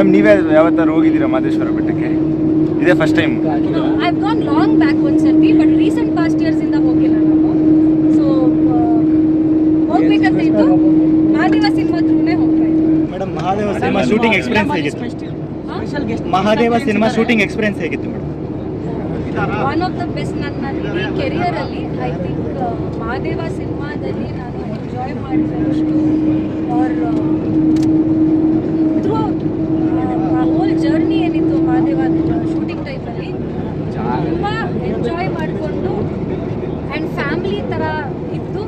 Ma'am ನೀವೇ ಯಾವತ್ತಾರು ಹೋಗಿದ್ದೀರಾ ಮಾದೇಶ್ವರ ಬೆಟ್ಟಕ್ಕೆ? ಇದೇ first time I've gone long back ಒಂದು ಸರ್ತಿ ಬಟ್ ರೀಸೆಂಟ್ ಪಾಸ್ಟ್ ಇಯರ್ಸ್ ಇಂದ ಹೋಗಿಲ್ಲ ನಾವು. ಸೊ ಹೋಗ್ಬೇಕಂತ ಇತ್ತು. ಮಹಾದೇವ ಸಿನಿಮಾ ಥ್ರೂನೇ ಹೋಗ್ತಾ madam Mahadeva cinema shooting experience ಹೇಗಿತ್ತು? ಮಹಾದೇವ ಸಿನಿಮಾ ಶೂಟಿಂಗ್ ಎಕ್ಸ್ಪೀರಿಯನ್ಸ್ ಹೇಗಿತ್ತು madam one of the best ನನ್ನ ಕೆರಿಯರ್ ಕೆರಿಯರಲ್ಲಿ ಐ ಥಿಂಕ್ ಮಹಾದೇವ ಸಿನಿಮಾದಲ್ಲಿ ನಾನು ಎಂಜಾಯ್ ಮಾಡಿದಷ್ಟು ಆರ್ ಥ್ರೂ ಹೋಲ್ ಜರ್ನಿ ಏನಿತ್ತು ಮಹಾದೇವ ಶೂಟಿಂಗ್ ಟೈಮಲ್ಲಿ ತುಂಬ ಎಂಜಾಯ್ ಮಾಡಿಕೊಂಡು ಆ್ಯಂಡ್ ಫ್ಯಾಮಿಲಿ ಥರ ಇದ್ದು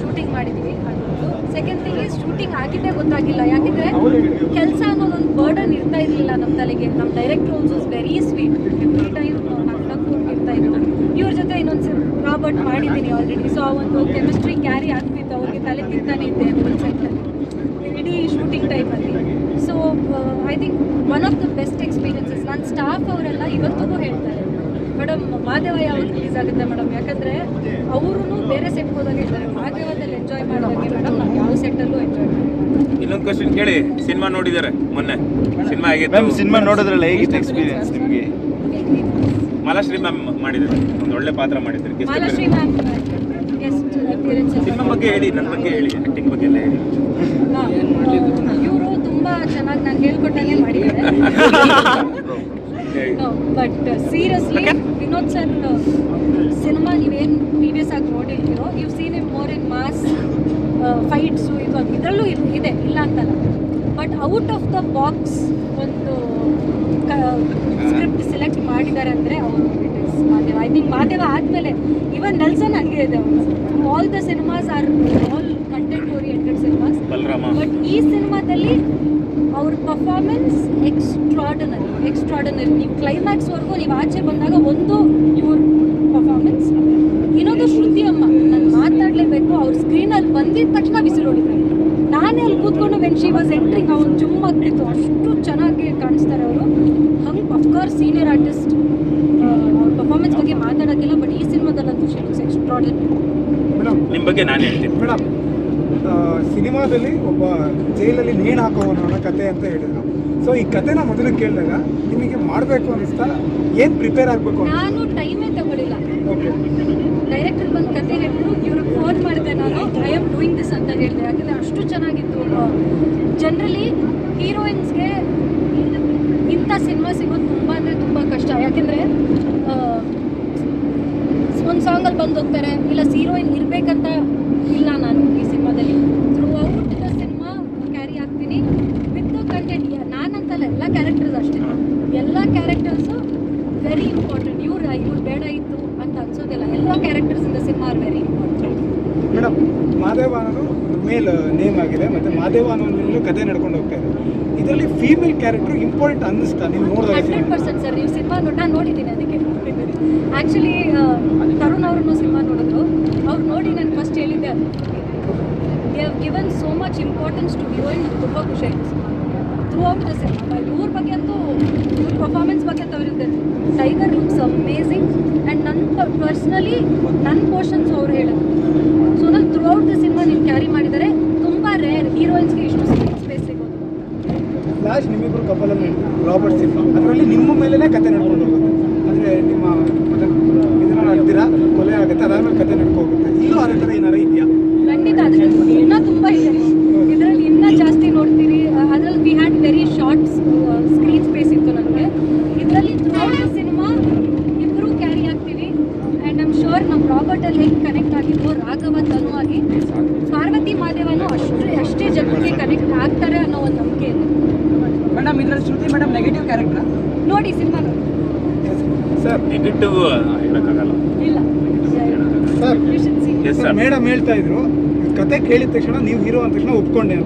ಶೂಟಿಂಗ್ ಮಾಡಿದ್ವಿ. ಅದೊಂದು ಸೆಕೆಂಡ್ ಥಿಂಗ್ ಈಸ್ ಶೂಟಿಂಗ್ ಆಗಿದ್ದೇ ಗೊತ್ತಾಗಿಲ್ಲ. ಯಾಕೆಂದರೆ ಕೆಲಸ ಅನ್ನೋದೊಂದು ಬರ್ಡನ್ ಇರ್ತಾ ಇರಲಿಲ್ಲ ನಮ್ಮ ತಲೆಗೆ. ನಮ್ಮ director also very sweet every time ಇರ್ತಾ ಇದ್ರು. ಇವ್ರ ಜೊತೆ ಇನ್ನೊಂದು ರಾಬರ್ಟ್ ಮಾಡಿದ್ದೀನಿ ಆಲ್ರೆಡಿ ಸೊ ಆ ಒಂದು ಕೆಮಿಸ್ಟ್ರಿ ಕ್ಯಾರಿ ಆಗ್ತಿತ್ತು. ಅವ್ರಿಗೆ ತಲೆ ತಿಂತಾನೆ ಇದ್ದೆ ಇಡೀ ಶೂಟಿಂಗ್ ಟೈಮಲ್ಲಿ so I think one of the best experiences ನನ್ನ ಸ್ಟಾಫ್ ಅವರೆಲ್ಲ ಇವತ್ತಿಗೂ ಹೇಳ್ತಾರೆ. ಮೇಡಮ್ ಮಾದೇವ ಯಾವಾಗ ರಿಲೀಸ್ ಆಗುತ್ತೆ ಮೇಡಮ್? ಯಾಕಂದ್ರೆ ಅವರು ಬೇರೆ ಸೆಟ್ ಹೋದಾಗ ಇದ್ದಾರೆ. ಮಾದೇವದಲ್ಲಿ ಎಂಜಾಯ್ ಮಾಡೋದಾಗೆ ಮೇಡಮ್ ನಾವು ಯಾವ ಸೆಟ್ಟಲ್ಲೂ ಎಂಜಾಯ್ ಮಾಡ್ತೀವಿ ಇನ್ನೊಂದು ಕ್ವಶನ್ ಕೇಳಿ. ಸಿನಿಮಾ ನೋಡಿದ್ದಾರೆ ಮೊನ್ನೆ. ಸಿನಿಮಾ ಆಗಿದೆ ಆಗಿತ್ತು ಸಿನಿಮಾ ನೋಡಿದ್ರಲ್ಲ ಹೇಗಿತ್ತು ಎಕ್ಸ್ಪೀರಿಯನ್ಸ್ ನಿಮಗೆ? ಮಾಲಾಶ್ರೀ ಮ್ಯಾಮ್ ಮಾಡಿದ್ದಾರೆ. ಒಂದು ಒಳ್ಳೆ ಪಾತ್ರ ಮಾಡಿದ್ದಾರೆ. ಮಾಲಾಶ್ರೀ ಮ್ಯಾಮ್ ಸಿನಿಮಾ ಬಗ್ಗೆ ಹೇಳಿ ನನ್ನ ಬಗ್ಗೆ ಹೇಳಿ ಆಕ್ಟಿಂಗ್ ಬಗ್ಗೆ ಎಲ್ಲ ಹೇಳಿ. ಇವರು ತುಂಬ ಚೆನ್ನಾಗಿ ನಾನು ಹೇಳ್ಕೊಟ್ಟಂಗೆ ಮಾಡಿದ್ದಾರೆ. But seriously Vinod sir cinema ನೀವೇನು ಪ್ರೀವಿಯಸ್ ಆಗಿ ನೋಡಿರ್ತೀರೋ you seen in more in mass fights ಇದು ಇದರಲ್ಲೂ ಇದು ಇದೆ ಇಲ್ಲ ಅಂತಲ್ಲ. But out of the box ಒಂದು ಸ್ಕ್ರಿಪ್ಟ್ ಸೆಲೆಕ್ಟ್ ಮಾಡಿದ್ದಾರೆ ಅಂದರೆ ಅವರು it is Madeva I think Madeva ಆದಮೇಲೆ ಇವನ್ ನೆಲ್ಸನ್ ಹಂಗೆ ಇದೆ all the cinemas are all content oriented cinemas but ಈ ಸಿನಿಮಾದಲ್ಲಿ ಅವ್ರ ಪರ್ಫಾರ್ಮೆನ್ಸ್ ಎಕ್ಸ್ಟ್ರಾಡನರಿ ಎಕ್ಸ್ಟ್ರಾಡನರಿ ನೀವು ಕ್ಲೈಮ್ಯಾಕ್ಸ್ವರೆಗೂ ನೀವು ಆಚೆ ಬಂದಾಗ ಒಂದು ಇವ್ರ ಪರ್ಫಾರ್ಮೆನ್ಸ್ ಇನ್ನೊಂದು ಶ್ರುತಿ ಅಮ್ಮ ನಾನು ಮಾತಾಡಲೇಬೇಕು ಅವ್ರ ಸ್ಕ್ರೀನಲ್ಲಿ ಬಂದಿದ್ದ ತಕ್ಷಣ ಬಿಸಿಲು ಹೊಡಿತಾರೆ ನಾನೇ ಅಲ್ಲಿ ಕೂತ್ಕೊಂಡು ವೆನ್ ಶಿ ವಾಸ್ ಎಂಟ್ರಿಂಗ್ ಅವ್ನು ಜುಮ್ ಆಗ್ತಿತ್ತು. ಅಷ್ಟು ಚೆನ್ನಾಗಿ ಕಾಣಿಸ್ತಾರೆ ಅವರು. ಹಂಗೆ ಅಫ್ಕೋರ್ಸ್ ಸೀನಿಯರ್ ಆರ್ಟಿಸ್ಟ್ ಅವ್ರ ಪರ್ಫಾರ್ಮೆನ್ಸ್ ಬಗ್ಗೆ ಮಾತಾಡೋಕ್ಕಿಲ್ಲ ಬಟ್ ಈ ಸಿನಿಮಾದಲ್ಲಂತೂ ಶಿ ವಾಸ್ ಎಕ್ಸ್ಟ್ರಾಡನರಿ ಮೇಡಮ್ ನಿಮ್ಮ ಬಗ್ಗೆ ನಾನು ಹೇಳ್ತೀನಿ. ಮೇಡಮ್ ಸಿನಿಮಾದಲ್ಲಿ ಒಬ್ಬ ಜೈಲಲ್ಲಿ ನೇಣು ಹಾಕೋವನ ಅನ್ನೋ ಕತೆ ಅಂತ ಹೇಳಿದ್ರು. ಸೊ ಈ ಕತೆನ ಮೊದಲು ಕೇಳಿದಾಗ ನಿಮಗೆ ಮಾಡಬೇಕು ಅನಿಸ್ತಾ ಏನು ಪ್ರಿಪೇರ್ ಆಗಬೇಕು ನಾನು ಟೈಮೇ ತಗೊಳ್ಳಿಲ್ಲ. ಡೈರೆಕ್ಟರ್ ಬಂದು ಕತೆ ಹೇಳಿದ್ರು ಇವ್ರಿಗೆ ಫೋನ್ ಮಾಡಿದೆ ನಾನು ಐ ಆಮ್ ಡೂಯಿಂಗ್ ದಿಸ್ ಅಂತ ಹೇಳಿದೆ. ಯಾಕಂದರೆ ಅಷ್ಟು ಚೆನ್ನಾಗಿತ್ತು. ಜನರಲಿ ಹೀರೋಯಿನ್ಸ್ಗೆ ಇಂಥ ಸಿನಿಮಾ ಸಿಗೋದು ತುಂಬ ಅಂದರೆ ತುಂಬ ಕಷ್ಟ. ಯಾಕೆಂದರೆ ಒಂದು ಸಾಂಗಲ್ಲಿ ಬಂದು ಹೋಗ್ತಾರೆ ಇಲ್ಲ ಹೀರೋಯಿನ್ ಇರಬೇಕಂತ ಇಲ್ಲ ನಾನು ಈ ಸಿನಿಮಾದಲ್ಲಿ ಥ್ರೂ ಔಟ್ ದ ಸಿನಿಮಾ ಆಗ್ತೀನಿ ವಿತ್ ಕಂಟೆಂಟ್ ನಾನಂತಲ್ಲ ಎಲ್ಲ ಕ್ಯಾರೆಕ್ಟರ್ಸ್ ಅಷ್ಟೇ. ಎಲ್ಲ ಕ್ಯಾರೆಕ್ಟರ್ಸು ವೆರಿ ಇಂಪಾರ್ಟೆಂಟ್ ಇವ್ರ ಇವ್ರು ಬೇಡ ಇತ್ತು ಅಂತ ಅನ್ಸೋದಿಲ್ಲ. ಎಲ್ಲ characters in the cinema are very important madam Madeva ಅನ್ನೋದು ಮೇಲ್ ನೇಮ್ ಆಗಿದೆ ಮತ್ತೆ ಮಾದೇವ ಅನ್ನೋ ಕತೆ ನಡ್ಕೊಂಡು ಹೋಗ್ತಾ ಇದೆ. ಇದರಲ್ಲಿ ಫೀಮೇಲ್ ಕ್ಯಾರೆಕ್ಟರ್ ಇಂಪಾರ್ಟೆಂಟ್ ಅನ್ನಿಸ್ತಾ ನೀವು ನೋಡಿದ್ರೆ ಹಂಡ್ರೆಡ್ ಪರ್ಸೆಂಟ್ ಸರ್ ನೀವು ಸಿನಿಮಾ ನೋಡಿ ನಾನು ನೋಡಿದ್ದೀನಿ ಅದಕ್ಕೆ ಆ್ಯಕ್ಚುಲಿ ತರುಣ್ ಅವ್ರನ್ನು ಸಿನಿಮಾ ನೋಡಿದ್ರು. ಅವ್ರು ನೋಡಿ ನಾನು ಫಸ್ಟ್ ಹೇಳಿದ್ದೆ they have given so much importance to heroine ತುಂಬ ಖುಷಿ ಆಯಿತು ಥ್ರೂ ಔಟ್ ದ ಸಿನಿಮಾ ಇವ್ರ ಬಗ್ಗೆ ಅಂತೂ ಇವ್ರ ಪರ್ಫಾರ್ಮೆನ್ಸ್ ಬಗ್ಗೆ ತವರಿದ್ದೆ ಟೈಗರ್ ಲುಕ್ಸ್ ಅಮೇಝಿಂಗ್ ಆ್ಯಂಡ್ ನನ್ನ ಪರ್ಸ್ನಲಿ ನನ್ನ ಪೋರ್ಷನ್ಸ್ ಅವ್ರು ಹೇಳೋದು. ಸೊ ನಾನು ಥ್ರೂ ಔಟ್ ದ ಸಿನಿಮಾ ನೀವು ಕ್ಯಾರಿ ಮಾಡಿದ್ದಾರೆ ತುಂಬ ರೇರ್ ಹೀರೋಯಿನ್ಸ್ಗೆ ಇಷ್ಟು ಸ್ಪೇಸ್ ಸಿಗೋದು. ಲಾಸ್ಟ್ ನಿಮ್ಮಿಬ್ಬರು ಕಪಲಲ್ಲಿ ರಾಬರ್ಟ್ ಸಿನಿಮಾ ಅದರಲ್ಲಿ ನಿಮ್ಮ ಮೇಲೇ ಕತೆ ನಡ್ಕೊಂಡು ಹೋಗುತ್ತೆ. ಅಂದರೆ ನಿಮ್ಮ ಇದನ್ನ ಕೊಲೆ ಆಗುತ್ತೆ, ಅದಾದ್ಮೇಲೆ ಕತೆ ನಡ್ಕೊಂಡು ಹೋಗುತ್ತೆ. ಇಲ್ಲೂ ಅದೇ ಥರ ಏನಾರ ಇದೆಯಾ? ಖಂಡಿತ ಅದ್ರ ಇನ್ನೂ ತುಂಬ ಇದೆ. ಇದರಲ್ಲಿ ಇನ್ನೂ ಜಾಸ್ತಿ ನೋಡ್ತೀರಿ. ಅದರಲ್ಲಿ we had very short screen space ಇತ್ತು ನನಗೆ ಇದರಲ್ಲಿ ಸಿನಿಮಾ ಇಬ್ಬರು ಕ್ಯಾರಿ ಆಗ್ತೀವಿ. ಆ್ಯಂಡ್ ನಮ್ಮ ಶೋರ್ ನಮ್ಮ ರಾಬರ್ಟಲ್ಲಿ ಹೆಂಗೆ ಕನೆಕ್ಟ್ ಆಗಿದ್ದು ರಾಘವ ತನುವಾಗಿ ಪಾರ್ವತಿ ಮಾದೇವನು ಅಷ್ಟೇ ಅಷ್ಟೇ ಜನರಿಗೆ ಕನೆಕ್ಟ್ ಆಗ್ತಾರೆ ಅನ್ನೋ ಒಂದು ನಂಬಿಕೆ ಇದೆ. ಮೇಡಮ್ ಇದ್ರಲ್ಲಿ ಶ್ರುತಿ ಮೇಡಮ್ ನೆಗೆಟಿವ್ ಕ್ಯಾರೆಕ್ಟರ್ ನೋಡಿ ಸಿನಿಮಾ ನೋಡಿ. ಸರ್ ನೆಗೆಟಿವ್ ಹೇಳೋಕ್ಕಾಗಲ್ಲ. ಇಲ್ಲ. ಸರ್ ಮೇಡಮ್ ಹೇಳ್ತಾ ಇದ್ರು ಕತೆ ಕೇಳಿದ ತಕ್ಷಣ ನೀವು ಹೀರೋ ಅಂದ ತಕ್ಷಣ ಒಪ್ಕೊಂಡೆ